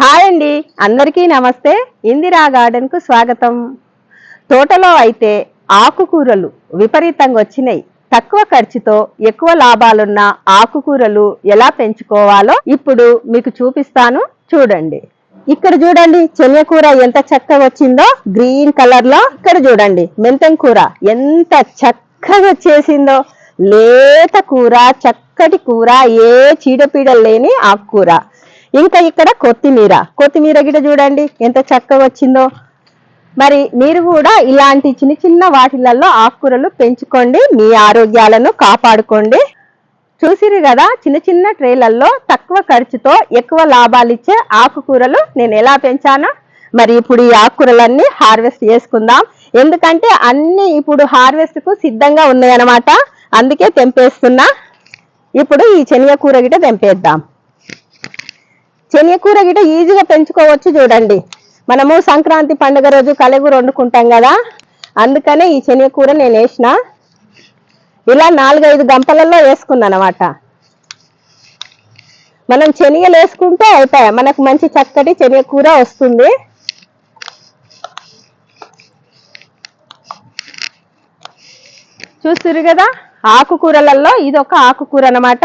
Hi అండి. అందరికీ నమస్తే. ఇందిరా గార్డెన్కు స్వాగతం. తోటలో అయితే ఆకుకూరలు విపరీతంగా వచ్చినాయి. తక్కువ ఖర్చుతో ఎక్కువ లాభాలున్న ఆకుకూరలు ఎలా పెంచుకోవాలో ఇప్పుడు మీకు చూపిస్తాను. చూడండి. ఇక్కడ చూడండి చెనియకూర ఎంత చక్కగా వచ్చిందో. గ్రీన్ కలర్లో ఇక్కడ చూడండి మెంతం కూర ఎంత చక్కగా వచ్చేసిందో లేత కూర చక్కటి కూర ఏ చీడపీడలు లేని ఆకుకూర. ఇంకా ఇక్కడ కొత్తిమీర. కొత్తిమీర గిట చూడండి ఎంత చక్కగా వచ్చిందో. మరి మీరు కూడా ఇలాంటి చిన్న చిన్న వాటిలలో ఆకుకూరలు పెంచుకోండి మీ ఆరోగ్యాలను కాపాడుకోండి. చూసిరు కదా చిన్న చిన్న ట్రేలల్లో తక్కువ ఖర్చుతో ఎక్కువ లాభాలు ఇచ్చే ఆకుకూరలు నేను ఎలా పెంచానో? మరి ఇప్పుడు ఈ ఆకుకూరలన్నీ హార్వెస్ట్ చేసుకుందాం. ఎందుకంటే అన్ని ఇప్పుడు హార్వెస్ట్కు సిద్ధంగా ఉన్నాయన్నమాట. అందుకే తెంపేస్తున్నా. ఇప్పుడు ఈ శనగ కూర గిట తెంపేద్దాం. శనియకూర గిట ఈజీగా పెంచుకోవచ్చు చూడండి. మనము సంక్రాంతి పండుగ రోజు కలగూర వండుకుంటాం కదా. అందుకనే ఈ శనియకూర నేను వేసిన. ఇలా నాలుగైదు గంపలలో వేసుకున్నాను అనమాట మనం శనగలు వేసుకుంటే అయిపోయా. మనకు మంచి చక్కటి శనగకూర వస్తుంది. చూస్తురు కదా? ఆకుకూరలలో ఇది ఒక ఆకుకూర అనమాట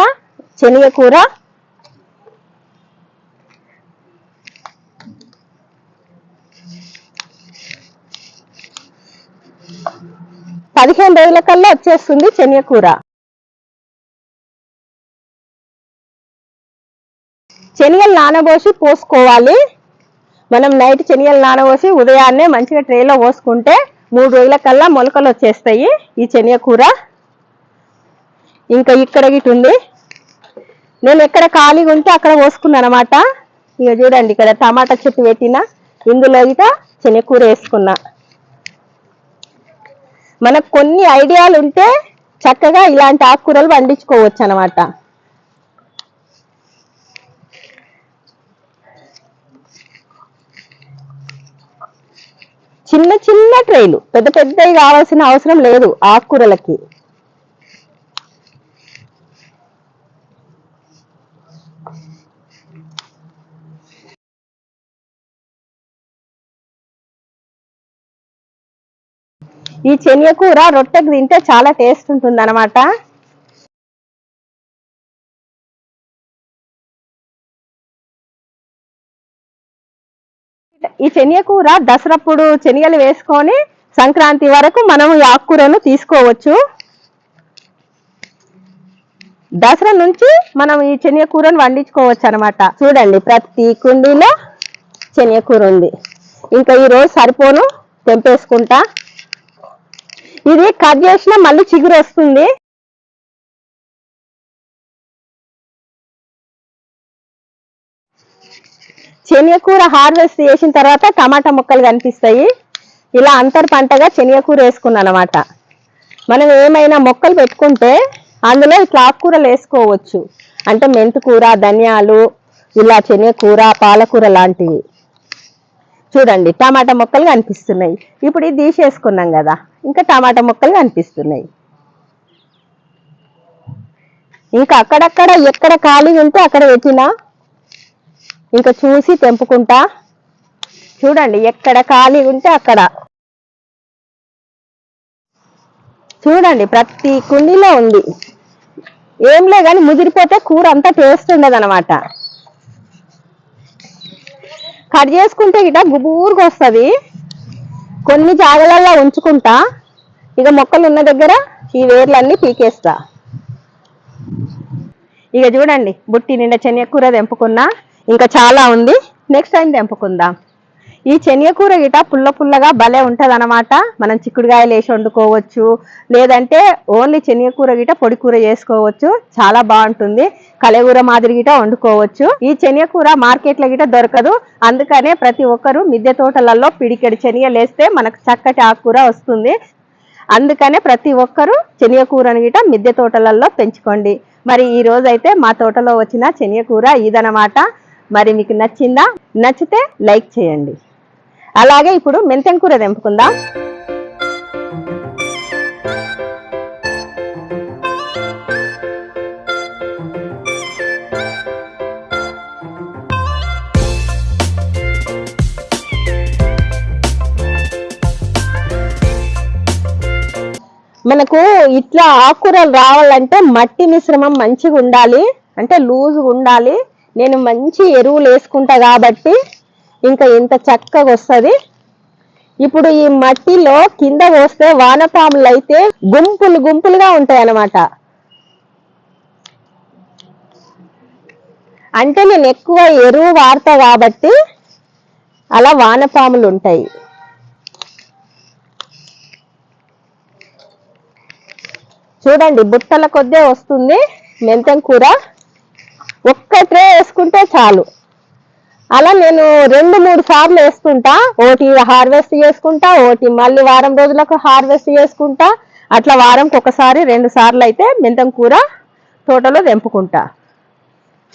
శనగకూర పదిహేను రోజుల కల్లా వచ్చేస్తుంది శనగకూర. శనగలు నానబోసి పోసుకోవాలి. మనం నైట్ శనగలు నానబోసి ఉదయాన్నే మంచిగా ట్రేలో పోసుకుంటే మూడు రోజుల కల్లా మొలకలు వచ్చేస్తాయి ఈ శనగకూర. ఇంకా ఇక్కడ గిట్ ఉంది. నేను ఎక్కడ ఖాళీగా ఉంటే అక్కడ పోసుకున్నాను అనమాట ఇక చూడండి ఇక్కడ టమాటా చెట్టు పెట్టిన. ఇందులో ఇక శనగకూర వేసుకున్నా. మనకు కొన్ని ఐడియాలు ఉంటే చక్కగా ఇలాంటి ఆకుకూరలు పండించుకోవచ్చు అనమాట చిన్న చిన్న ట్రైలు పెద్ద పెద్దవి కావాల్సిన అవసరం లేదు ఆకుకూరలకి. ఈ శనగ కూర రొట్టెకి తింటే చాలా టేస్ట్ ఉంటుంది అనమాట ఈ శనగ కూర దసరప్పుడు శనగలు వేసుకొని సంక్రాంతి వరకు మనం ఈ ఆకుకూరను తీసుకోవచ్చు. దసరా నుంచి మనం ఈ శనగ కూరను వండించుకోవచ్చు అనమాట చూడండి ప్రతి కుండీలో శనగ కూర ఉంది. ఇంకా ఈరోజు సరిపోను తెంపేసుకుంటా. ఇది కట్ చేసినా మళ్ళీ చిగురు వస్తుంది. శనగకూర హార్వెస్ట్ చేసిన తర్వాత టమాటా ముక్కలు కనిపిస్తాయి. ఇలా అంతర్ పంటగా శనగకూర వేసుకున్నాను అనమాట మనం ఏమైనా మొక్కలు పెట్టుకుంటే అందులో ఇట్లా ఆకుకూరలు వేసుకోవచ్చు. అంటే మెంతికూర ధనియాలు ఇలా శనగకూర పాలకూర లాంటివి. చూడండి టమాటా మొక్కలు కనిపిస్తున్నాయి. ఇప్పుడు ఇది తీసేసుకున్నాం కదా. ఇంకా టమాటా మొక్కలు కనిపిస్తున్నాయి. ఇంకా అక్కడక్కడ ఎక్కడ ఖాళీ ఉంటే అక్కడ పెట్టినా. ఇంకా చూసి తెంపుకుంటా. చూడండి ఎక్కడ ఖాళీ ఉంటే అక్కడ. చూడండి ప్రతి కుండీలో ఉంది. ఏంలే కానీ ముదిరిపోతే కూర అంతా టేస్ట్ ఉండదు అనమాట కట్ చేసుకుంటే ఇట గుబూరుగా వస్తుంది. కొన్ని జాగలల్లో ఉంచుకుంటా ఇక మొక్కలు ఉన్న దగ్గర ఈ వేర్లన్నీ పీకేస్తా. ఇక చూడండి బుట్టి నిండా శనగకూర తెంపుకున్నా ఇంకా చాలా ఉంది. నెక్స్ట్ టైం తెంపుకుందాం. ఈ శనగకూర గిట పుల్ల పుల్లగా భలే ఉంటుంది అనమాట మనం చిక్కుడుకాయలు వేసి వండుకోవచ్చు లేదంటే ఓన్లీ శనగకూర గిట పొడి కూర చేసుకోవచ్చు చాలా బాగుంటుంది. కలగూర మాదిరి గిట వండుకోవచ్చు. ఈ శనగకూర మార్కెట్లో గిట దొరకదు. అందుకనే ప్రతి ఒక్కరు మిద్దె తోటలలో పిడికెడు శనగలు మనకు చక్కటి ఆకుకూర వస్తుంది. అందుకనే ప్రతి ఒక్కరూ శనగకూరను గిట మిద్దె తోటలలో పెంచుకోండి. మరి ఈ రోజైతే మా తోటలో వచ్చిన శనగకూర ఇదనమాట మరి మీకు నచ్చిందా? నచ్చితే లైక్ చేయండి. అలాగే ఇప్పుడు మెంతెన్ కూర తెంపుకుందాం. మనకు ఇట్లా ఆకుకూరలు రావాలంటే మట్టి మిశ్రమం మంచిగా ఉండాలి. అంటే లూజ్గా ఉండాలి. నేను మంచి ఎరువులు వేసుకుంటా కాబట్టి ఇంకా ఎంత చక్కగా వస్తుంది? ఇప్పుడు ఈ మట్టిలో కింద పోస్తే వానపాములు అయితే గుంపులు గుంపులుగా ఉంటాయి అన్నమాట అంటే నేను ఎక్కువ ఎరువు వాడతా కాబట్టి అలా వానపాములు ఉంటాయి చూడండి బుట్టల కొద్దే వస్తుంది మెంతం కూర. ఒక్క ట్రే వేసుకుంటే చాలు. అలా నేను రెండు మూడు సార్లు వేసుకుంటా. ఒకటి హార్వెస్ట్ చేసుకుంటా ఓటి మళ్ళీ వారం రోజులకు హార్వెస్ట్ చేసుకుంటా. అట్లా వారంకి ఒకసారి రెండు సార్లు అయితే మెంతం కూర తోటలో తెంపుకుంటా.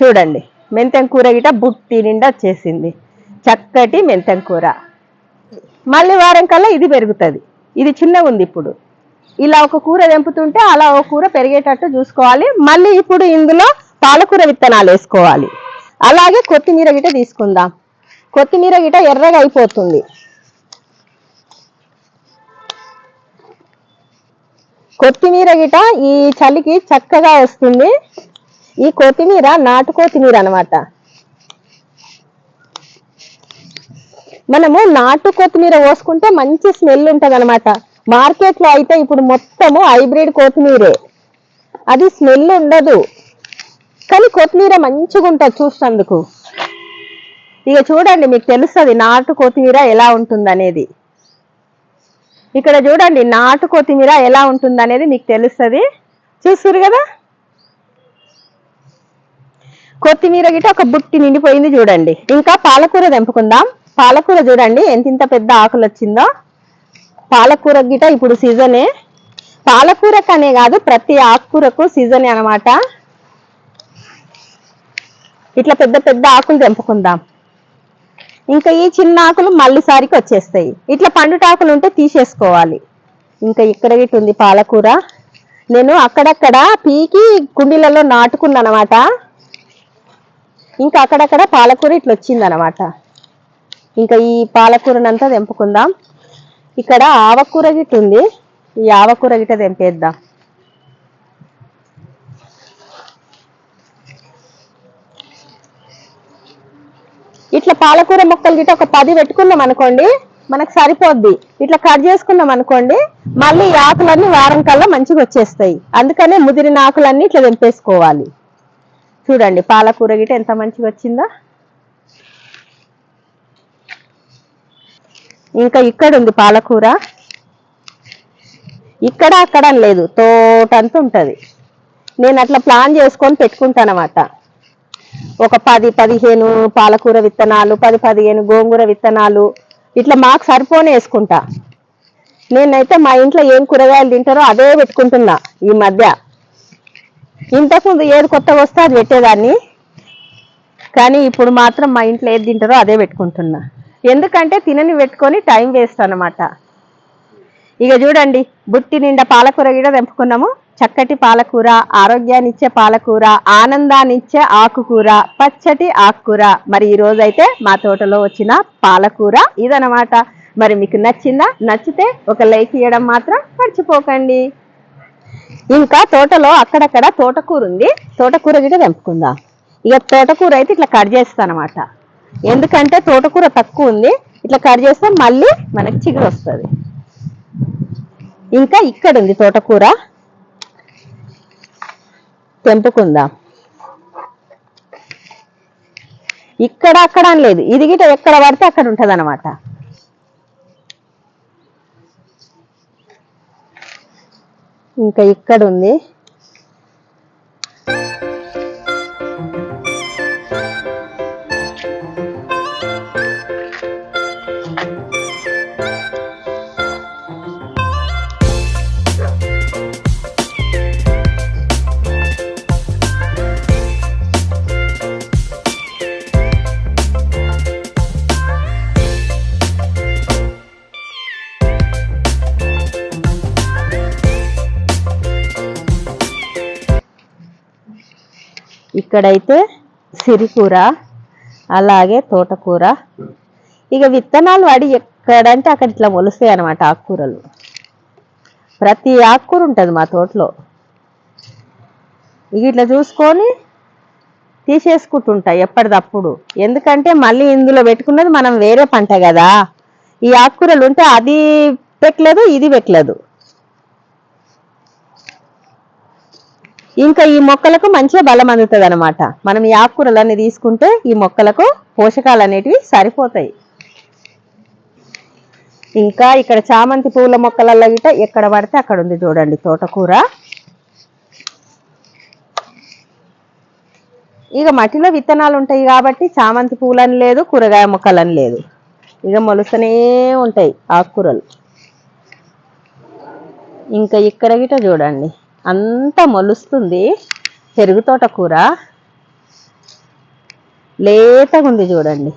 చూడండి మెంతం కూర గిట బుట్టి నిండా వచ్చేసింది. చక్కటి మెంతం కూర. మళ్ళీ వారం కల్లా ఇది పెరుగుతుంది. ఇది చిన్నగా ఉంది ఇప్పుడు. ఇలా ఒక కూర తెంపుతుంటే అలా ఒక కూర పెరిగేటట్టు చూసుకోవాలి. మళ్ళీ ఇప్పుడు ఇందులో పాలకూర విత్తనాలు వేసుకోవాలి. అలాగే కొత్తిమీర గిట తీసుకుందాం. కొత్తిమీర గిట ఎర్రగా అయిపోతుంది. కొత్తిమీర గిట ఈ చలికి చక్కగా వస్తుంది. ఈ కొత్తిమీర నాటు కొత్తిమీర అన్నమాట. మనము నాటు కొత్తిమీర పోసుకుంటే మంచి స్మెల్ ఉంటుంది అనమాట మార్కెట్లో అయితే ఇప్పుడు మొత్తము హైబ్రిడ్ కొత్తిమీరే. అది స్మెల్ ఉండదు. కానీ కొత్తిమీర మంచిగా ఉంటుంది చూసినందుకు. ఇక చూడండి మీకు తెలుస్తుంది నాటు కొత్తిమీర ఎలా ఉంటుంది అనేది ఇక్కడ చూడండి నాటు కొత్తిమీర ఎలా ఉంటుంది అనేది మీకు తెలుస్తుంది. చూస్తురు కదా? కొత్తిమీర గిట ఒక బుట్టి నిండిపోయింది చూడండి. ఇంకా పాలకూర తెంపుకుందాం. పాలకూర చూడండి ఎంత ఇంత పెద్ద ఆకులు వచ్చిందో. పాలకూర గిట ఇప్పుడు సీజనే. పాలకూరకనే కాదు ప్రతి ఆకుకూరకు సీజనే అనమాట ఇట్లా పెద్ద పెద్ద ఆకులు తెంపుకుందాం ఇంకా ఈ చిన్న ఆకులు మళ్ళీసారికి వచ్చేస్తాయి. ఇట్లా పండుటాకులు ఉంటే తీసేసుకోవాలి. ఇంకా ఇక్కడ ఇటు ఉంది పాలకూర. నేను అక్కడక్కడ పీకి కుండీలలో నాటుకున్నా అనమాట ఇంకా అక్కడక్కడ పాలకూర ఇట్లా వచ్చింది అనమాట ఇంకా ఈ పాలకూరనంతా తెంపుకుందాం. ఇక్కడ ఆవకూర గిట్ట ఉంది ఈ ఆవకూర గిట్ట తెంపేద్దాం. ఇట్లా పాలకూర మొక్కలు గిట్ట ఒక పది పెట్టుకున్నాం అనుకోండి మనకు సరిపోద్ది. ఇట్లా కట్ చేసుకున్నాం అనుకోండి మళ్ళీ ఈ ఆకులన్నీ వారం కల్లా మంచిగా వచ్చేస్తాయి. అందుకనే ముదిరిన ఆకులన్నీ ఇట్లా తెంపేసుకోవాలి. చూడండి పాలకూర గిట్ట ఎంత మంచిగా వచ్చిందో. ఇంకా ఇక్కడ ఉంది పాలకూర. ఇక్కడ అక్కడ లేదు తోటంతా ఉంటుంది. నేను అట్లా ప్లాన్ చేసుకొని పెట్టుకుంటానమాట. ఒక పది పదిహేను పాలకూర విత్తనాలు పది పదిహేను గోంగూర విత్తనాలు. ఇట్లా మాకు సరిపోనే వేసుకుంటా. నేనైతే మా ఇంట్లో ఏం కూరగాయలు తింటారో అదే పెట్టుకుంటున్నా ఈ మధ్య. ఇంతకుముందు ఏది కొత్తగా వస్తే అది పెట్టేదాన్ని. కానీ ఇప్పుడు మాత్రం మా ఇంట్లో ఏది తింటారో అదే పెట్టుకుంటున్నా. ఎందుకంటే తినని పెట్టుకొని టైం వేస్ట్ అన్నమాట. ఇక చూడండి బుట్టి నిండా పాలకూర కూడా తెంపుకున్నాము. చక్కటి పాలకూర ఆరోగ్యాన్నిచ్చే పాలకూర ఆనందాన్ని ఇచ్చే ఆకుకూర పచ్చటి ఆకుకూర. మరి ఈ రోజైతే మా తోటలో వచ్చిన పాలకూర ఇదనమాట మరి మీకు నచ్చిందా? నచ్చితే ఒక లైక్ ఇవ్వడం మాత్రం మర్చిపోకండి. ఇంకా తోటలో అక్కడక్కడ తోటకూర ఉంది. తోటకూర కూడా తెంపుకుందాం. ఇక తోటకూర అయితే ఇట్లా కట్ చేస్తాను అనమాట ఎందుకంటే తోటకూర తక్కువ ఉంది. ఇట్లా కట్ చేస్తే మళ్ళీ మనకి చిగురు వస్తుంది. ఇంకా ఇక్కడ ఉంది తోటకూర. తెంపుకుందాం. ఇక్కడ అక్కడ అని లేదు. ఇది గిట ఎక్కడ పడితే అక్కడ ఉంటది అనమాట ఇంకా ఇక్కడ ఉంది ఇక్కడైతే సిరికూర అలాగే తోటకూర. ఇక విత్తనాలు వాడి ఎక్కడంటే అక్కడ ఇట్లా మొలుస్తాయి అనమాట ఆకుకూరలు. ప్రతి ఆకుకూర ఉంటుంది మా తోటలో. ఇక ఇట్లా చూసుకొని తీసేసుకుంటుంటా ఎప్పటిదప్పుడు. ఎందుకంటే మళ్ళీ ఇందులో పెట్టుకున్నది మనం వేరే పంట కదా. ఈ ఆకుకూరలు ఉంటే అది పెట్టలేదు ఇది పెట్టలేదు. ఇంకా ఈ మొక్కలకు మంచిగా బలం అందుతుంది అనమాట మనం ఈ ఆకుకూరలన్నీ తీసుకుంటే ఈ మొక్కలకు పోషకాలు అనేటివి సరిపోతాయి. ఇంకా ఇక్కడ చామంతి పూల మొక్కలలో గిట ఎక్కడ పడితే అక్కడ ఉంది చూడండి తోటకూర. ఇక మట్టిలో విత్తనాలు ఉంటాయి కాబట్టి చామంతి పూలని లేదు కూరగాయ మొక్కలని లేదు. ఇక మొలుస్తూనే ఉంటాయి ఆకుకూరలు. ఇంకా ఇక్కడ గిట చూడండి. అంతా మొలుస్తుంది. పెరుగు తోట కూర. లేతగా ఉంది చూడండి.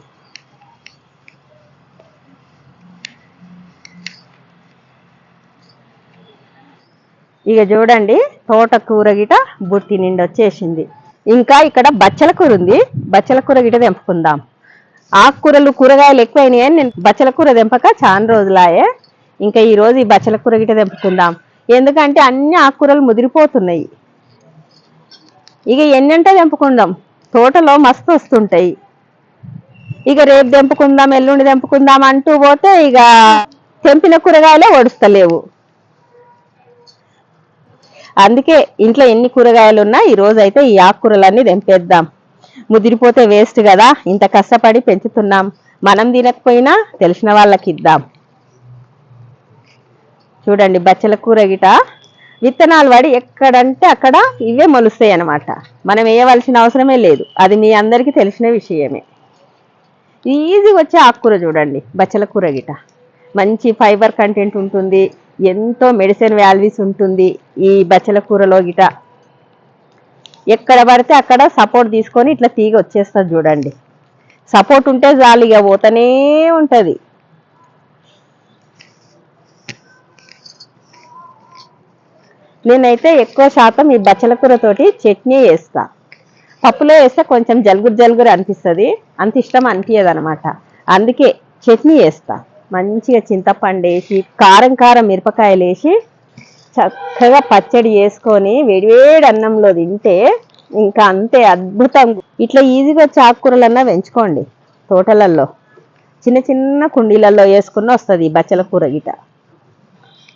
ఇక చూడండి తోట కూర గిట బుట్టి నిండి వచ్చేసింది. ఇంకా ఇక్కడ బచ్చల కూర ఉంది. బచ్చల కూర గిట తెంపుకుందాం. ఆకుకూరలు కూరగాయలు ఎక్కువైనాయి అని నేను బచ్చల కూర తెంపక చాలా రోజులాయే ఇంకా ఈరోజు ఈ బచ్చల కూర గిట తెంపుకుందాం. ఎందుకంటే అన్ని ఆకుకూరలు ముదిరిపోతున్నాయి. ఇక ఎన్నంటే తెంపుకుందాం. తోటలో మస్తు వస్తుంటాయి. ఇక రేపు తెంపుకుందాం ఎల్లుండి తెంపుకుందాం అంటూ పోతే ఇక తెంపిన కూరగాయలే ఒడుస్తలేవు. అందుకే ఇంట్లో ఎన్ని కూరగాయలు ఉన్నా ఈ రోజు ఈ ఆకుకూరలన్నీ తెంపేద్దాం. ముదిరిపోతే వేస్ట్ కదా. ఇంత కష్టపడి పెంచుతున్నాం. మనం తినకపోయినా తెలిసిన వాళ్ళకి ఇద్దాం. చూడండి బచ్చల కూర గిట. విత్తనాలు పడి ఎక్కడంటే అక్కడ ఇవే మొలుస్తాయి అన్నమాట. మనం వేయవలసిన అవసరమే లేదు. అది మీ అందరికీ తెలిసిన విషయమే. ఈజీ వచ్చే ఆకుకూర చూడండి బచ్చల కూర గిట. మంచి ఫైబర్ కంటెంట్ ఉంటుంది ఎంతో మెడిసిన్ వాల్యూస్ ఉంటుంది ఈ బచ్చల కూరలో గిట. ఎక్కడ పడితే అక్కడ సపోర్ట్ తీసుకొని ఇట్లా తీగ వచ్చేస్తుంది చూడండి. సపోర్ట్ ఉంటే జాలిగా ఇక పోతూనే ఉంటుంది. నేనైతే ఎక్కువ శాతం ఈ బచ్చల కూరతోటి చట్నీ వేస్తా పప్పులో వేస్తే కొంచెం జలుగురు జలుగురు అనిపిస్తుంది. అంత ఇష్టం అనిపించదనమాట అందుకే చట్నీ వేస్తా మంచిగా చింతపండు వేసి కారం కారం మిరపకాయలు వేసి చక్కగా పచ్చడి చేసుకొని వేడివేడి అన్నంలో తింటే ఇంకా అంతే అద్భుతం. ఇట్లా ఈజీగా చాకూరలన్నా పెంచుకోండి తోటలలో చిన్న చిన్న కుండీలలో వేసుకున్న వస్తుంది ఈ బచ్చల కూర గిట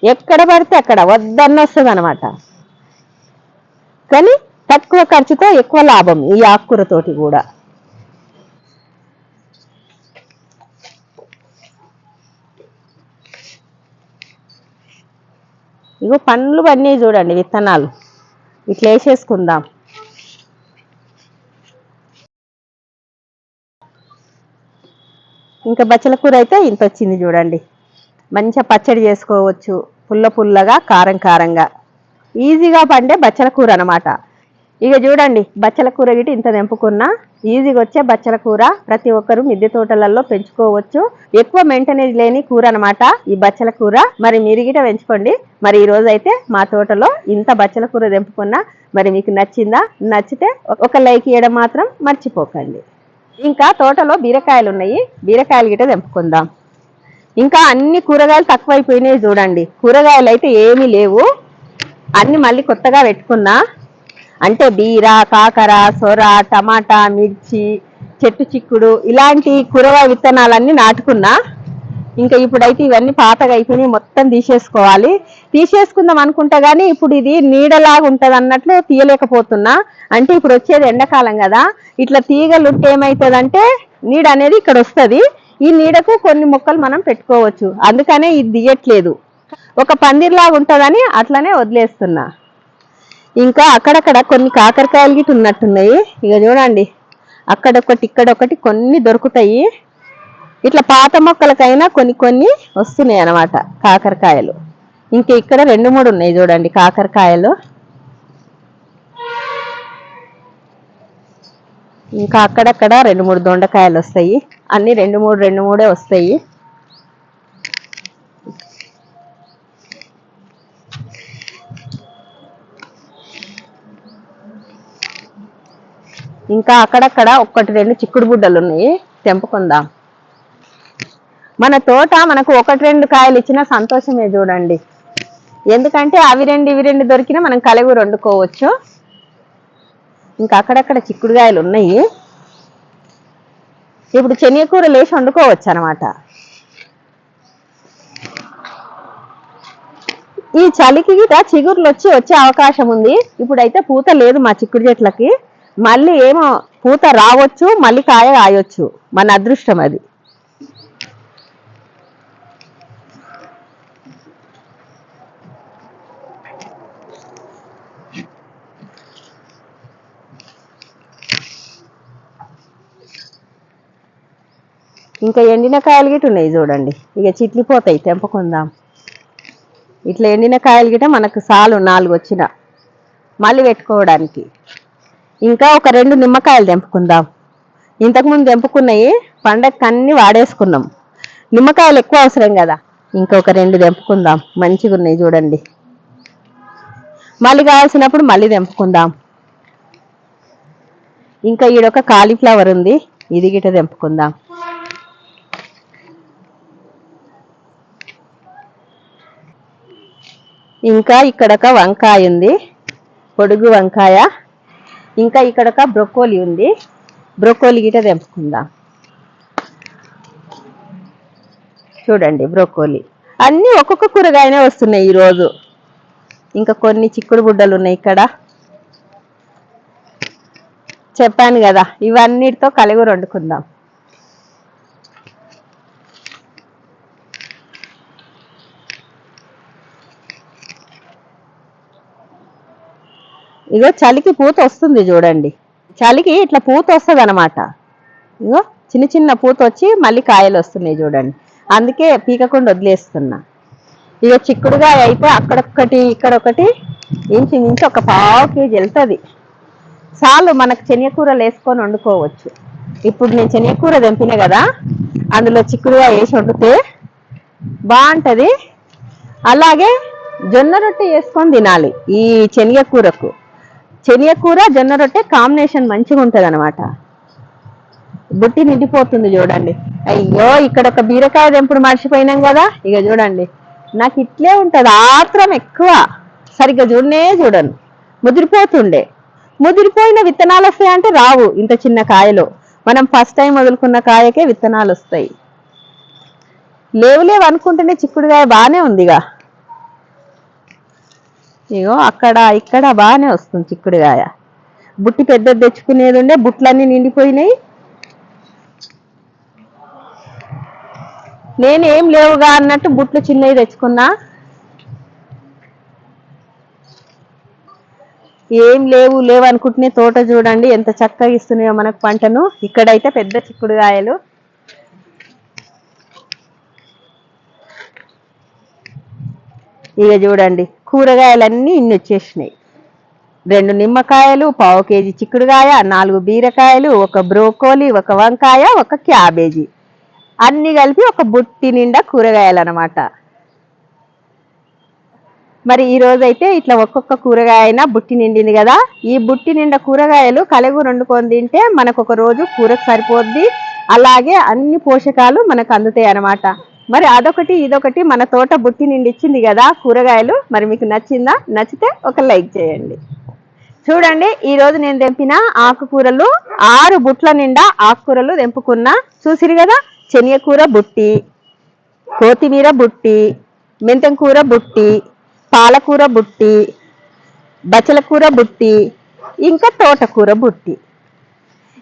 ఎక్కడ పడితే అక్కడ వద్దన్న వస్తుంది అనమాట కానీ తక్కువ ఖర్చుతో ఎక్కువ లాభం ఈ ఆకుకూరతోటి కూడా. ఇగో పండ్లు అన్నీ చూడండి విత్తనాలు. ఇట్లా వేసేసుకుందాం. ఇంకా బచ్చల కూర అయితే ఇంత వచ్చింది చూడండి. మంచిగా పచ్చడి చేసుకోవచ్చు పుల్ల పుల్లగా కారం కారంగా. ఈజీగా పండే బచ్చల కూర అనమాట ఇక చూడండి బచ్చల కూర గిటి ఇంత తెంపుకున్నా ఈజీగా వచ్చే బచ్చల కూర ప్రతి ఒక్కరు మిద్దె తోటలలో పెంచుకోవచ్చు. ఎక్కువ మెయింటెనెన్స్ లేని కూర అనమాట ఈ బచ్చల కూర. మరి మీరు గిట పెంచుకోండి. మరి ఈ రోజు అయితే మా తోటలో ఇంత బచ్చల కూర తెంపుకున్నా మరి మీకు నచ్చిందా? నచ్చితే ఒక లైక్ ఇవ్వడం మాత్రం మర్చిపోకండి. ఇంకా తోటలో బీరకాయలు ఉన్నాయి బీరకాయలు గిట తెంపుకుందాం. ఇంకా అన్ని కూరగాయలు తక్కువైపోయినాయి చూడండి. కూరగాయలు అయితే ఏమీ లేవు. అన్ని మళ్ళీ కొత్తగా పెట్టుకున్నా. అంటే బీర కాకర సొర టమాటా మిర్చి చెట్టు చిక్కుడు ఇలాంటి కూరగాయ విత్తనాలన్నీ నాటుకున్నా. ఇంకా ఇప్పుడైతే ఇవన్నీ పాతగా అయిపోయినాయి మొత్తం తీసేసుకోవాలి. తీసేసుకుందాం అనుకుంటా గానీ ఇప్పుడు ఇది నీడలాగా ఉంటది అన్నట్లు తీయలేకపోతున్నా. అంటే ఇప్పుడు వచ్చేది ఎండాకాలం కదా. ఇట్లా తీగలు ఉంటే ఏమవుతుందంటే నీడ అనేది ఇక్కడ వస్తుంది ఈ నీడకు కొన్ని మొక్కలు మనం పెట్టుకోవచ్చు. అందుకనే ఇది దియట్లేదు ఒక పందిర్లాగా ఉంటుందని అట్లనే వదిలేస్తున్నా. ఇంకా అక్కడక్కడ కొన్ని కాకరకాయలు గిట్ ఉన్నట్టున్నాయి. ఇక చూడండి అక్కడొకటి ఇక్కడొకటి కొన్ని దొరుకుతాయి. ఇట్లా పాత మొక్కలకైనా కొన్ని కొన్ని వస్తున్నాయి అన్నమాట కాకరకాయలు. ఇంకా ఇక్కడ రెండు మూడు ఉన్నాయి చూడండి కాకరకాయలు. ఇంకా అక్కడక్కడ రెండు మూడు దొండకాయలు వస్తాయి. అన్ని రెండు మూడు రెండు మూడే వస్తాయి. ఇంకా అక్కడక్కడ ఒక్కటి రెండు చిక్కుడు బుడ్డలు ఉన్నాయి. తెంపుకుందాం. మన తోట మనకు ఒకటి రెండు కాయలు ఇచ్చిన సంతోషమే చూడండి. ఎందుకంటే అవి రెండు ఇవి రెండు దొరికినా మనం కలగూర వండుకోవచ్చు. ఇంకా అక్కడక్కడ చిక్కుడుగాయలు ఉన్నాయి. ఇప్పుడు శనగకూర లేచి వండుకోవచ్చు అనమాట ఈ చలికి గిట చిగుర్లు వచ్చి వచ్చే అవకాశం ఉంది. ఇప్పుడైతే పూత లేదు మా చిక్కుడు చెట్లకి. మళ్ళీ ఏమో పూత రావచ్చు మళ్ళీ కాయ కాయొచ్చు. మన అదృష్టం అది. ఇంకా ఎండిన కాయలు గిట్ట ఉన్నాయి చూడండి. ఇక చిట్లిపోతాయి తెంపుకుందాం. ఇట్లా ఎండిన కాయలు గిట్ట మనకు సాలు నాలుగు వచ్చిన. మళ్ళీ పెట్టుకోవడానికి. ఇంకా ఒక రెండు నిమ్మకాయలు తెంపుకుందాం. ఇంతకుముందు తెంపుకున్నాయి పండగకి అన్ని వాడేసుకున్నాం. నిమ్మకాయలు ఎక్కువ అవసరం కదా. ఇంకొక రెండు తెంపుకుందాం. మంచిగా ఉన్నాయి చూడండి. మళ్ళీ కావాల్సినప్పుడు మళ్ళీ తెంపుకుందాం. ఇంకా ఈడొక కాలీఫ్లవర్ ఉంది. ఇది గిట తెంపుకుందాం. ఇంకా ఇక్కడొక వంకాయ ఉంది. పొడుగు వంకాయ. ఇంకా ఇక్కడొక బ్రొకోలి ఉంది. బ్రొకోలి గిట తెంపుకుందాం. చూడండి బ్రొక్కోలి అన్నీ ఒక్కొక్క కూరగాయనే వస్తున్నాయి ఈరోజు. ఇంకా కొన్ని చిక్కుడు బుడ్డలు ఉన్నాయి ఇక్కడ. చెప్పాను కదా ఇవన్నిటితో కలిగి వండుకుందాం. ఇగో చలికి పూత వస్తుంది చూడండి. చలికి ఇట్లా పూత వస్తుంది అనమాట ఇగో చిన్న చిన్న పూత వచ్చి మళ్ళీ కాయలు వస్తున్నాయి చూడండి. అందుకే పీకకుండా వదిలేస్తున్నా. ఇక చిక్కుడుగా అయితే అక్కడొక్కటి ఇక్కడ ఒకటి ఇంచు ఇంచు ఒక పావు కేజీ వెళ్తుంది. చాలు మనకు శనగకూరలు వేసుకొని వండుకోవచ్చు. ఇప్పుడు నేను శనగకూర తెంపిన కదా అందులో చిక్కుడుగా వేసి వండితే బాగుంటుంది. అలాగే జొన్న రొట్టె వేసుకొని తినాలి ఈ శనగకూరకు. శనగకూర జొన్న రొట్టె కాంబినేషన్ మంచిగా ఉంటుంది అనమాట బుట్టి నిండిపోతుంది చూడండి. అయ్యో ఇక్కడ ఒక బీరకాయ తెంపుడు మర్చిపోయినాం కదా. ఇక చూడండి. నాకు ఇట్లే ఉంటుంది ఆత్రం ఎక్కువ. సరిగ్గా చూడనే చూడను. ముదిరిపోతుండే. ముదిరిపోయిన విత్తనాలు వస్తాయంటే రావు ఇంత చిన్న కాయలో. మనం ఫస్ట్ టైం వదులుకున్న కాయకే విత్తనాలు వస్తాయి. లేవు లేవు అనుకుంటేనే చిక్కుడుకాయ బాగానే ఉందిగా. ఇగో అక్కడ ఇక్కడ బాగానే వస్తుంది చిక్కుడుకాయ బుట్టి పెద్దది తెచ్చుకునేది ఉండే బుట్లన్నీ నిండిపోయినాయి. నేనేం లేవుగా అన్నట్టు బుట్లు చిన్నవి తెచ్చుకున్నా. ఏం లేవు లేవు అనుకుంటునే తోట చూడండి ఎంత చక్కగా ఇస్తున్నాయో మనకు పంటను. ఇక్కడైతే పెద్ద చిక్కుడుకాయలు ఇక చూడండి కూరగాయలన్నీ ఇన్ని వచ్చేసినాయి రెండు నిమ్మకాయలు పావు కేజీ చిక్కుడుకాయ నాలుగు బీరకాయలు ఒక బ్రోకోలి ఒక వంకాయ ఒక క్యాబేజీ. అన్ని కలిపి ఒక బుట్టి నిండా కూరగాయలు అనమాట మరి ఈ ఇట్లా ఒక్కొక్క కూరగాయ అయినా బుట్టి నిండింది కదా. ఈ బుట్టి నిండా కూరగాయలు కలుగు వండుకొని తింటే మనకు ఒక రోజు కూరకు సరిపోద్ది. అలాగే అన్ని పోషకాలు మనకు అందుతాయి అన్నమాట మరి అదొకటి ఇదొకటి మన తోట బుట్టి నిండి ఇచ్చింది కదా కూరగాయలు. మరి మీకు నచ్చిందా? నచ్చితే ఒక లైక్ చేయండి. చూడండి ఈరోజు నేను తెంపిన ఆకుకూరలు ఆరు బుట్ల నిండా ఆకుకూరలు తెంపుకున్నా. చూసిరు కదా? శనగకూర బుట్టి కొత్తిమీర బుట్టి మెంతం కూర బుట్టి పాలకూర బుట్టి బచ్చల కూర బుట్టి ఇంకా తోటకూర బుట్టి.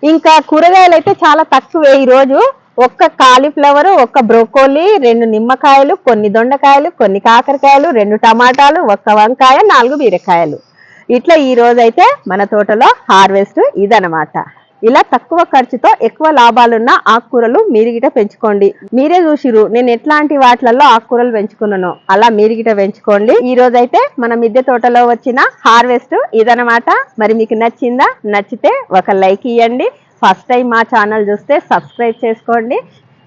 ఇంకా కూరగాయలు అయితే చాలా తక్కువే ఈరోజు ఒక్క కాలీఫ్లవర్ ఒక్క బ్రోకోలీ రెండు నిమ్మకాయలు కొన్ని దొండకాయలు కొన్ని కాకరకాయలు రెండు టమాటాలు ఒక్క వంకాయ నాలుగు బీరకాయలు. ఇట్లా ఈ రోజైతే మన తోటలో హార్వెస్ట్ ఇదనమాట ఇలా తక్కువ ఖర్చుతో ఎక్కువ లాభాలున్న ఆకుకూరలు మీరు గిట పెంచుకోండి. మీరే చూసిరు నేను ఎట్లాంటి వాటిలలో ఆకుకూరలు పెంచుకున్నాను అలా మీరుగిట పెంచుకోండి. ఈ రోజైతే మన మిద్దె తోటలో వచ్చిన హార్వెస్ట్ ఇదనమాట మరి మీకు నచ్చిందా? నచ్చితే ఒక లైక్ ఇవ్వండి ఫస్ట్ టైం మా ఛానల్ చూస్తే సబ్స్క్రైబ్ చేసుకోండి.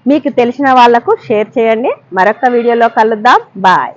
మీకు తెలిసిన వాళ్ళకు షేర్ చేయండి. మరొక వీడియోలో కలుద్దాం. బాయ్.